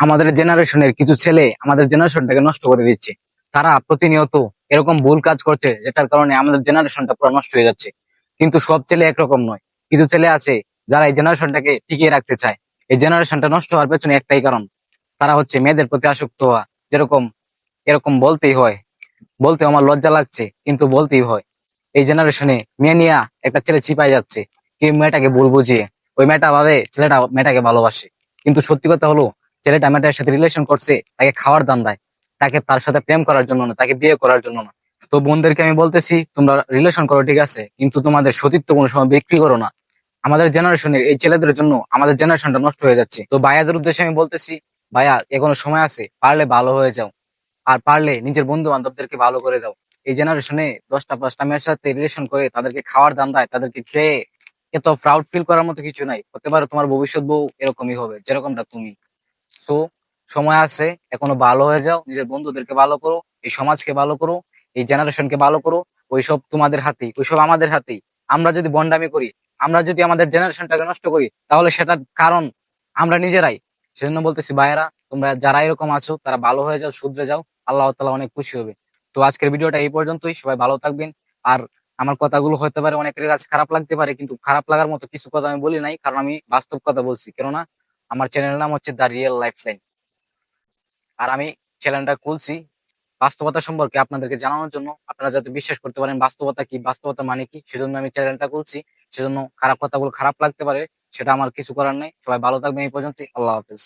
আমাদের জেনারেশনের কিছু ছেলে আমাদের জেনারেশনটাকে নষ্ট করে দিচ্ছে। তারা প্রতিনিয়ত এরকম ভুল কাজ করছে, যেটার কারণে আমাদের জেনারেশনটা পুরো নষ্ট হয়ে যাচ্ছে। কিন্তু সব ছেলে একরকম নয়। কিছু ছেলে আছে যারা এই জেনারেশনটাকে টিকিয়ে রাখতে চায়। এই জেনারেশনটা নষ্ট হওয়ার পেছনে একটাই কারণ। তারা হচ্ছে মেয়েদের প্রতি আসক্ত হওয়া। যেরকম, এরকম বলতেই হয়। বলতে আমার লজ্জা লাগছে, কিন্তু বলতেই হয়। এই জেনারেশনে মেয়ে নিয়ে একটা ছেলে চিপাই যাচ্ছে। কেউ মেয়েটাকে ভুল বুঝিয়ে। ওই মেয়েটা ভাবে ছেলেটা মেয়েটাকে ভালোবাসে। কিন্তু সত্যি কথা হলো ছেলেটা মেয়েটার সাথে রিলেশন করছে, তাকে খাওয়ার দাম দেয়। তাকে তার সাথে প্রেম করার জন্য না, তাকে বিয়ে করার জন্য না। তো বোনদেরকে আমি বলতেছি, তোমরা রিলেশন করো, ঠিক আছে? কিন্তু তোমাদের সতীত্ব কোনো সময় বিক্রি করো না। আমাদের জেনারেশনের এই ছেলেদের জন্য আমাদের জেনারেশনটা নষ্ট হয়ে যাচ্ছে। তো ভাইয়াদের উদ্দেশ্যে আমি বলতেছি, ভাইয়া, এখনও সময় আছে, পারলে ভালো হয়ে যাও। আর পারলে নিজের বন্ধু বান্ধবদেরকে ভালো করে দাও। এই জেনারেশনে দশটা পাঁচটা মেয়ের সাথে রিলেশন করে তাদেরকে খাওয়ার দাম দেয়, তাদেরকে খেয়ে এত প্রাউড ফিল করার মতো কিছু নাই। হতে পারে তোমার ভবিষ্যৎ বউ এরকমই হবে, যেরকমটা তুমি। সো, সময় আছে, এখনও ভালো হয়ে যাও, নিজের বন্ধুদেরকে ভালো করো, এই সমাজকে ভালো করো, এই জেনারেশনকে ভালো করো, ওইসব তোমাদের হাতেই, ওইসব আমাদের হাতেই। আমরা যদি বন্ডামি করি, আমরা যদি আমাদের জেনারেশনটাকে নষ্ট করি, তাহলে সেটার কারণ আমরা নিজেরাই। সেজন্য বলতেছি, ভাইয়েরা, তোমরা যারা এরকম আছো, তারা ভালো হয়ে যাও, শুধরে যাও, আল্লাহ তালা অনেক খুশি হবে। তো আজকের ভিডিওটা এই পর্যন্তই, সবাই ভালো থাকবেন। আর আমার কথাগুলো হতে পারে অনেকের কাছে খারাপ লাগতে পারে, কিন্তু খারাপ লাগার মতো কিছু কথা আমি বলি নাই, কারণ আমি বাস্তব কথা বলছি, কেননা আমার চ্যানেল নাম হচ্ছে দ্য রিয়েল লাইফ লাইন আর আমি চ্যানেলটা খুলছি বাস্তবতা সম্পর্কে আপনাদেরকে জানানোর জন্য। আপনারা যাতে বিশ্বাস করতে পারেন বাস্তবতা কি, বাস্তবতা মানে কি, সেজন্য আমি চ্যানেলটা খুলছি। সেজন্য খারাপ কথাগুলো খারাপ লাগতে পারে, সেটা আমার কিছু করার নেই। সবাই ভালো থাকবেন এই পর্যন্ত আল্লাহ হাফেজ।